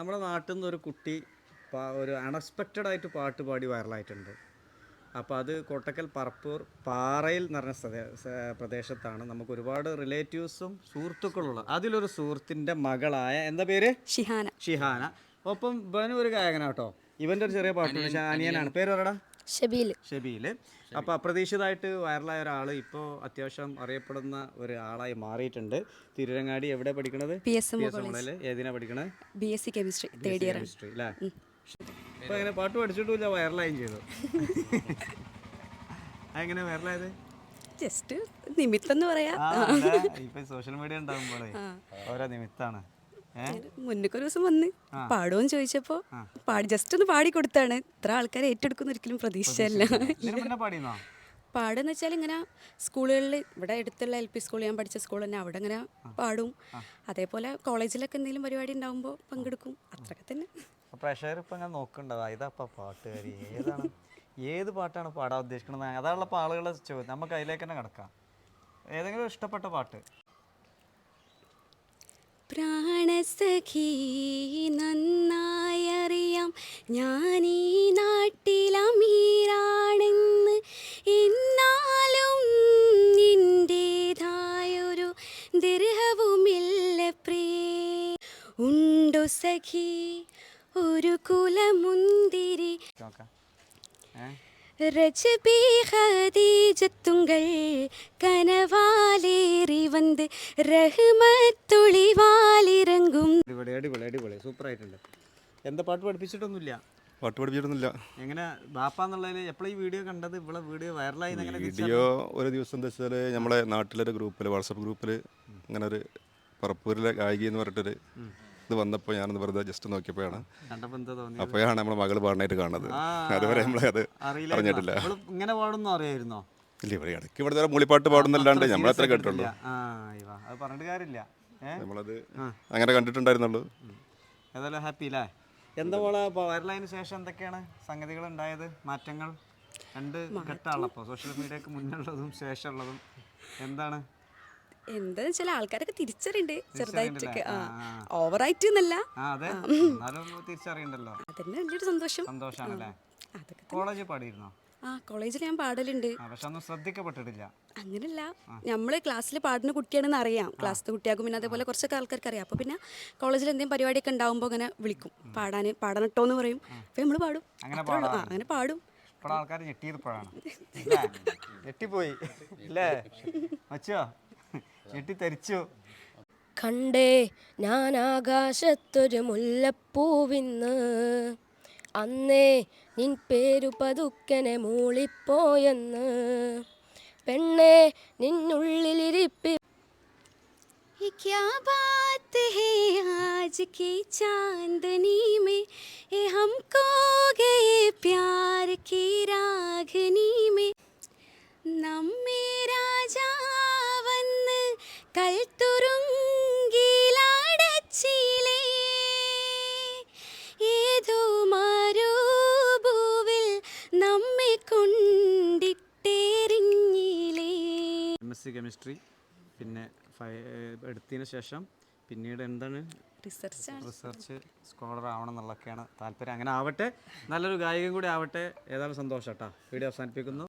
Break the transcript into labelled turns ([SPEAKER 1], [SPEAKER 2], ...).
[SPEAKER 1] നമ്മുടെ നാട്ടിൽ നിന്ന് ഒരു കുട്ടി ഒരു അൺഎക്സ്പെക്റ്റഡ് ആയിട്ട് പാട്ട് പാടി വൈറലായിട്ടുണ്ട്. അപ്പോൾ അത് കോട്ടക്കൽ പറപ്പൂർ പാറയിൽ എന്ന് പറഞ്ഞ പ്രദേശത്താണ്. നമുക്ക് ഒരുപാട് റിലേറ്റീവ്സും സുഹൃത്തുക്കളുള്ള അതിലൊരു സുഹൃത്തിന്റെ മകളായ എന്താ പേര്?
[SPEAKER 2] ഷിഹാന.
[SPEAKER 1] ഷിഹാന. ഒപ്പം ഇവനും ഒരു ഗായകനാട്ടോ ഇവന്റെ ഒരു ചെറിയ പാട്ടുണ്ട് ഷാനിയനാണ്. പേര് പറയടാ.
[SPEAKER 2] ഷബീൽ
[SPEAKER 1] ഷബീൽ അപ്പോൾ അപ്രതീക്ഷിതമായിട്ട് വൈറലായ ഒരാൾ ഇപ്പോൾ അത്യാവശ്യം അറിയപ്പെടുന്ന ഒരാളായി മാറിയിട്ടുണ്ട്. തിരുരങ്ങാടി എവിടെ പഠിക്കണത്?
[SPEAKER 2] പി എസ് എം
[SPEAKER 1] പി ഏതിനാ പഠിക്കണത്
[SPEAKER 2] B S C chemistry third year
[SPEAKER 1] chemistry അല്ലേ അപ്പോൾ അങ്ങനെ പാട്ട് പഠിച്ചിട്ടില്ല വൈറലായും ചെയ്തു. അതെങ്ങനെ വൈറലായത്?
[SPEAKER 2] ജസ്റ്റ് നിമിത്തം എന്ന് പറയാ.
[SPEAKER 1] ഇപ്പൊ സോഷ്യൽ മീഡിയ ഉണ്ടാകുമ്പോഴേ ഓരോ നിമിത്താണ്
[SPEAKER 2] മുന്നൊക്കെ ഒരു ദിവസം വന്ന് പാടുമെന്ന് ചോദിച്ചപ്പോ പാടി ജസ്റ്റ് ഒന്ന് പാടി കൊടുത്താണ് ഇത്ര ആൾക്കാരെ ഏറ്റെടുക്കുന്ന ഒരിക്കലും പ്രതീക്ഷയല്ല. പാടുന്ന വെച്ചാൽ ഇങ്ങനെ സ്കൂളുകളിൽ ഇവിടെ അടുത്തുള്ള എൽ പി സ്കൂളിൽ ഞാൻ പഠിച്ച സ്കൂൾ തന്നെ അവിടെ ഇങ്ങനെ പാടും. അതേപോലെ കോളേജിലൊക്കെ എന്തെങ്കിലും പരിപാടി ഉണ്ടാകുമ്പോൾ പങ്കെടുക്കും. അത്രയൊക്കെ തന്നെ.
[SPEAKER 1] പ്രഷർ ഇപ്പൊ ഞാൻ നോക്കണ്ടാവും ഇതാ പാട്ടുകാരി. ഏതാണ്? ഏത് പാട്ടാണ് പാടാൻ ഉദ്ദേശിക്കുന്നത് അതാണല്ലോ ആളുകളെ ചോദ്യം. നമുക്ക് അതിലേക്ക് തന്നെ കിടക്കാം. ഏതെങ്കിലും ഇഷ്ടപ്പെട്ട പാട്ട്.
[SPEAKER 2] പ്രാണസഖി നന്നായി അറിയാം ഞാൻ ഈ നാട്ടിലമീരാണെന്ന് എന്നാലും നിന്റേതായൊരു ദീർഘവുമില്ല പ്രിയേ. ഉണ്ടു സഖി? ഒരു കുലമുന്തിരി.
[SPEAKER 1] നോക്കാം ഏഹ്
[SPEAKER 2] രജബി ഖദീജത്തുങ്കൾ കനവാലേറി വന്ന് റഹ്മത്തൊളിവാലിറങ്ങും.
[SPEAKER 1] അടിപൊളി അടിപൊളി അടിപൊളി. സൂപ്പർ ആയിട്ടുണ്ട് എന്താ പാട്ട് പഠിപ്പിച്ചിട്ടൊന്നുമില്ല?
[SPEAKER 3] പാട്ട് പഠിപ്പിച്ചിട്ടൊന്നുമില്ല.
[SPEAKER 1] എങ്ങനെ ബാപ്പ എന്നുള്ളതിൽ എപ്പോഴും ഈ വീഡിയോ കണ്ടത്? ഇവിടെ വീഡിയോ വൈറലായി എങ്ങനെ
[SPEAKER 3] വീഡിയോ ഒരു ദിവസം എന്താ വെച്ചാൽ നമ്മളെ നാട്ടിലൊരു ഗ്രൂപ്പിൽ വാട്സപ്പ് ഗ്രൂപ്പിൽ ഇങ്ങനെ ഒരു പറപ്പൂരിലെ ഗായിക എന്ന് പറഞ്ഞിട്ടൊരു ഇത് വന്നപ്പോൾ ഞാനൊന്ന് വെറുതെ ജസ്റ്റ് നോക്കിയപ്പോഴാണ്. അപ്പോഴാണ് നമ്മളെ മകൾ പാടാനായിട്ട് കാണുന്നത്. അതുവരെ നമ്മളെ അത് അറിഞ്ഞിട്ടില്ല.
[SPEAKER 1] ഇങ്ങനെ പാടുന്നോ അറിയായിരുന്നോ?
[SPEAKER 3] ഇല്ല ഇവിടെ ഇടയ്ക്ക് ഇവിടെ മൂളിപ്പാട്ട് പാടുന്നല്ലാണ്ട് നമ്മളെത്ര
[SPEAKER 1] അത് പറഞ്ഞിട്ട് കാര്യമില്ല.
[SPEAKER 3] നമ്മളത് അങ്ങനെ കണ്ടിട്ടുണ്ടായിരുന്നുള്ളൂ.
[SPEAKER 1] ഏതായാലും ഹാപ്പി അല്ലേ എന്താ പോലെ വൈറലായതിനു ശേഷം എന്തൊക്കെയാണ് സംഗതികൾ ഉണ്ടായത് മാറ്റങ്ങൾ? രണ്ട് ഘട്ടമാണല്ലോ. സോഷ്യൽ മീഡിയക്ക് മുന്നുള്ളതും ശേഷമുള്ളതും എന്താണ്?
[SPEAKER 2] എന്താന്ന് ചില ആൾക്കാരൊക്കെ തിരിച്ചറിയണ്ട്. ചെറുതായിട്ടൊക്കെ. ആ ഓവറായിട്ട് എന്നല്ല.
[SPEAKER 1] തിരിച്ചറിയണ്ടല്ലോ.
[SPEAKER 2] അതന്നെ വലിയൊരു സന്തോഷം.
[SPEAKER 1] സന്തോഷാണല്ലേ?
[SPEAKER 2] അതൊക്കെ
[SPEAKER 1] കോളേജിൽ പാടിയിരുന്നോ?
[SPEAKER 2] ആ കോളേജിൽ ഞാൻ പാടലുണ്ട്.
[SPEAKER 1] ശ്രദ്ധിക്കപ്പെട്ടിട്ടില്ല.
[SPEAKER 2] അങ്ങനല്ല. നമ്മൾ ക്ലാസ്സിൽ പാടുന്ന കുട്ടിയാണെന്ന് അറിയാം. ക്ലാസ്സിലെ കുട്ടിയാകും പിന്നെ അതേപോലെ കുറച്ചൊക്കെ ആൾക്കാർക്ക് അറിയാം അപ്പോൾ പിന്നെ കോളേജിൽ എന്തെങ്കിലും പരിപാടിയൊക്കെ ഉണ്ടാകുമ്പോൾ അങ്ങനെ വിളിക്കും. പാടാൻ പാടണട്ടോ എന്ന് പറയും. അപ്പോൾ നമ്മൾ പാടും.
[SPEAKER 1] അങ്ങനെ
[SPEAKER 2] പാടും.
[SPEAKER 1] ആൾക്കാർ ഞെട്ടിയപ്പോഴാണ്? ഞെട്ടിപ്പോയി. ഇല്ലേ? വച്ചോ ഞെട്ടിത്തെരിച്ചു
[SPEAKER 4] കണ്ടേ ഞാൻ ആകാശത്തൊരു മുല്ലപ്പൂവിന്ന് അന്നേ നിൻ പേരു പതുക്കനെ മൂളിപ്പോയെന്ന് പെണ്ണേ നിന്നുള്ളിലിരിപ്പി
[SPEAKER 2] ये क्या बात है आज की चांदनी में ये हमको गए प्यार की रागनी में നമ്മെ
[SPEAKER 1] എം എസ് സി കെമിസ്ട്രി പിന്നെ എടുത്തതിന് ശേഷം പിന്നീട് എന്താണ്?
[SPEAKER 2] റിസർച്ച്
[SPEAKER 1] റിസർച്ച് സ്കോളർ ആവണം എന്നുള്ളതൊക്കെയാണ് താല്പര്യം. അങ്ങനെ ആവട്ടെ. നല്ലൊരു ഗായകൻ കൂടി ആവട്ടെ. ഏതായാലും സന്തോഷം കേട്ടോ. വീഡിയോ അവസാനിപ്പിക്കുന്നു.